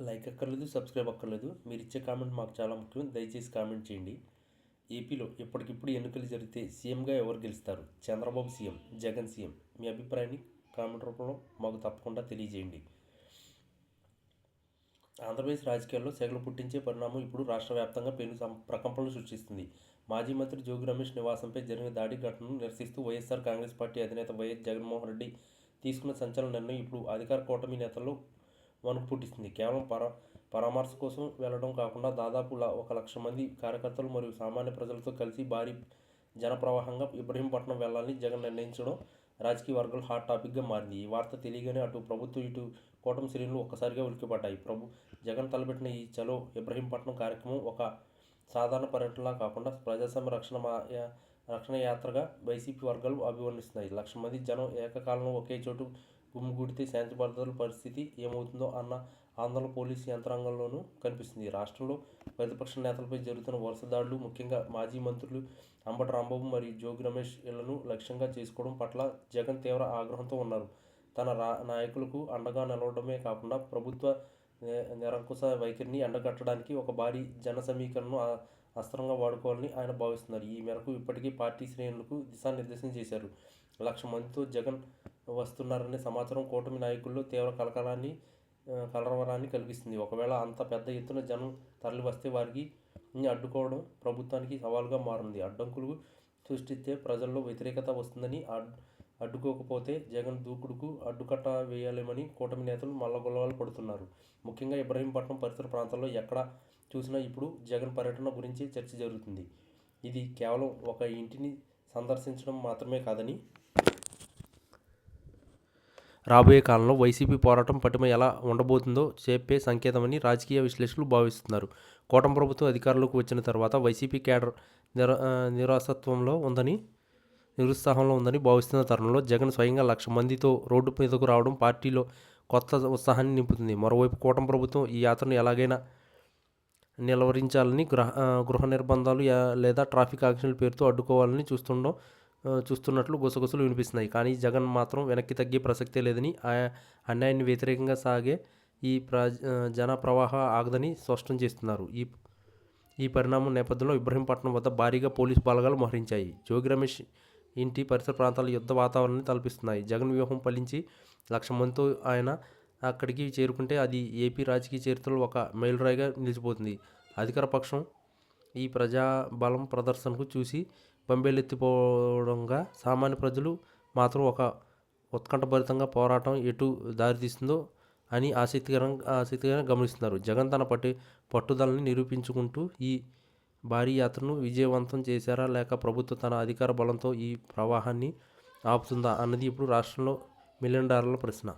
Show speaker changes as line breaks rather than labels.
Like అక్కర్లేదు subscribe అక్కర్లేదు. మీరు ఇచ్చే కామెంట్ మాకు చాలా ముఖ్యం. దయచేసి కామెంట్ చేయండి. ఏపీలో ఇప్పటికిప్పుడు ఎన్నికలు జరిగితే సీఎంగా ఎవరు గెలుస్తారు? Chandrababu CM Jagan CM. మీ అభిప్రాయాన్ని కామెంట్ రూపంలో మాకు తప్పకుండా తెలియజేయండి. ఆంధ్రప్రదేశ్ రాజకీయాల్లో సెగలు పుట్టించే పరిణామం ఇప్పుడు రాష్ట్ర వ్యాప్తంగా పెను సం- ప్రకంపనలు సృష్టిస్తుంది. మాజీ మంత్రి జోగి రమేష్ నివాసంపై జరిగిన దాడి ఘటనను నిరసిస్తూ Y S R Congress party అధినేత వైఎస్ జగన్మోహన్ రెడ్డి తీసుకున్న సంచలన నిర్ణయం ఇప్పుడు అధికార కూటమి నేతల్లో వణుకు పుట్టిస్తుంది. కేవలం పర పరామర్శ కోసం వెళ్ళడం కాకుండా దాదాపు ఒక లక్ష మంది కార్యకర్తలు మరియు సామాన్య ప్రజలతో కలిసి భారీ జనప్రవాహంగా ఇబ్రహీంపట్నం వెళ్ళాలని జగన్ నిర్ణయించడం రాజకీయ వర్గాలు హాట్ టాపిక్గా మారింది. ఈ వార్త తెలియగానే అటు ప్రభుత్వం ఇటు కూటమి శ్రేణులు ఒక్కసారిగా ఉలికిపడ్డాయి ప్రభు జగన్ తలపెట్టిన ఈ చలో ఇబ్రహీంపట్నం కార్యక్రమం ఒక సాధారణ పర్యటనలా కాకుండా ప్రజాస్వామ్య రక్షణ రక్షణ యాత్రగా వైసీపీ వర్గాలు అభివర్ణిస్తున్నాయి. లక్ష మంది జనం ఏకకాలంలో ఒకే చోటు గుమ్మిగూడితే శాంతి భద్రతల పరిస్థితి ఏమవుతుందో అన్న ఆందోళన పోలీసు యంత్రాంగంలోనూ కనిపిస్తుంది. రాష్ట్రంలో ప్రతిపక్ష నేతలపై జరుగుతున్న వరుస దాడులు ముఖ్యంగా మాజీ మంత్రులు అంబటి రాంబాబు మరియు జోగి రమేష్ ఇళ్ళను లక్ష్యంగా చేసుకోవడం పట్ల జగన్ తీవ్ర ఆగ్రహంతో ఉన్నారు. తన రా నాయకులకు అండగా నిలవడమే కాకుండా ప్రభుత్వ నిరంకుశ వైఖరిని ఎండగట్టడానికి ఒక భారీ జన సమీకరణను అస్త్రంగా వాడుకోవాలని ఆయన భావిస్తున్నారు. ఈ మేరకు ఇప్పటికీ పార్టీ శ్రేణులకు దిశానిర్దేశం చేశారు. లక్ష మందితో జగన్ వస్తున్నారనే సమాచారం కూటమి నాయకుల్లో తీవ్ర కలకలాన్ని కలరవరాన్ని కలిగిస్తుంది. ఒకవేళ అంత పెద్ద ఎత్తున జనం తరలి వస్తే వారికి అడ్డుకోవడం ప్రభుత్వానికి సవాలుగా మారింది. అడ్డంకులు సృష్టిస్తే ప్రజల్లో వ్యతిరేకత వస్తుందని అడ్- అడ్డుకోకపోతే జగన్ దూకుడుకు అడ్డుకట్ట వేయాలేమని కూటమి నేతలు మల్లగొల్లవాలు పడుతున్నారు ముఖ్యంగా ఇబ్రహీంపట్నం పరిసర ప్రాంతాల్లో ఎక్కడ చూసినా ఇప్పుడు జగన్ పర్యటన గురించి చర్చ జరుగుతుంది. ఇది కేవలం ఒక ఇంటిని సందర్శించడం మాత్రమే కాదని రాబోయే కాలంలో వైసీపీ పోరాటం పటిమ ఎలా ఉండబోతుందో చెప్పే సంకేతమని రాజకీయ విశ్లేషకులు భావిస్తున్నారు. కూటమి ప్రభుత్వం అధికారంలోకి వచ్చిన తర్వాత వైసీపీ కేడర్ నిర నిరాసత్వంలో ఉందని నిరుత్సాహంలో ఉందని భావిస్తున్న తరుణంలో జగన్ స్వయంగా లక్ష మందితో రోడ్డు మీదకు రావడం పార్టీలో కొత్త ఉత్సాహాన్ని నింపుతుంది. మరోవైపు కూటమి ప్రభుత్వం ఈ యాత్రను ఎలాగైనా నిలవరించాలని గృహ గృహ నిర్బంధాలు లేదా ట్రాఫిక్ ఆంక్షల పేరుతో అడ్డుకోవాలని చూస్తుండడం చూస్తున్నట్లు గుసగుసలు వినిపిస్తున్నాయి. కానీ జగన్ మాత్రం వెనక్కి తగ్గే ప్రసక్తే లేదని అన్యాయాన్ని వ్యతిరేకంగా సాగే ఈ ప్ర జన ప్రవాహ ఆగదని స్పష్టం చేస్తున్నారు. ఈ ఈ పరిణామం నేపథ్యంలో ఇబ్రహీంపట్నం వద్ద భారీగా పోలీసు బలగాలు మోహరించాయి. జోగి రమేష్ ఇంటి పరిసర ప్రాంతాల యుద్ధ వాతావరణాన్ని తలపిస్తున్నాయి. జగన్ వ్యూహం ఫలించి లక్ష మందితో ఆయన అక్కడికి చేరుకుంటే అది ఏపీ రాజకీయ చరిత్రలో ఒక మైలురాయిగా నిలిచిపోతుంది. అధికార పక్షం ఈ ప్రజా బలం ప్రదర్శనకు చూసి బంబేలెత్తిపోవడంగా సామాన్య ప్రజలు మాత్రం ఒక ఉత్కంఠభరితంగా పోరాటం ఎటు దారితీస్తుందో అని ఆసక్తికరంగా ఆసక్తికరంగా గమనిస్తున్నారు. జగన్ తన పట్టు పట్టుదలని నిరూపించుకుంటూ ఈ భారీ యాత్రను విజయవంతం చేశారా లేక ప్రభుత్వం తన అధికార బలంతో ఈ ప్రవాహాన్ని ఆపుతుందా అన్నది ఇప్పుడు రాష్ట్రంలో మిలియన్ డాలర్ల ప్రశ్న.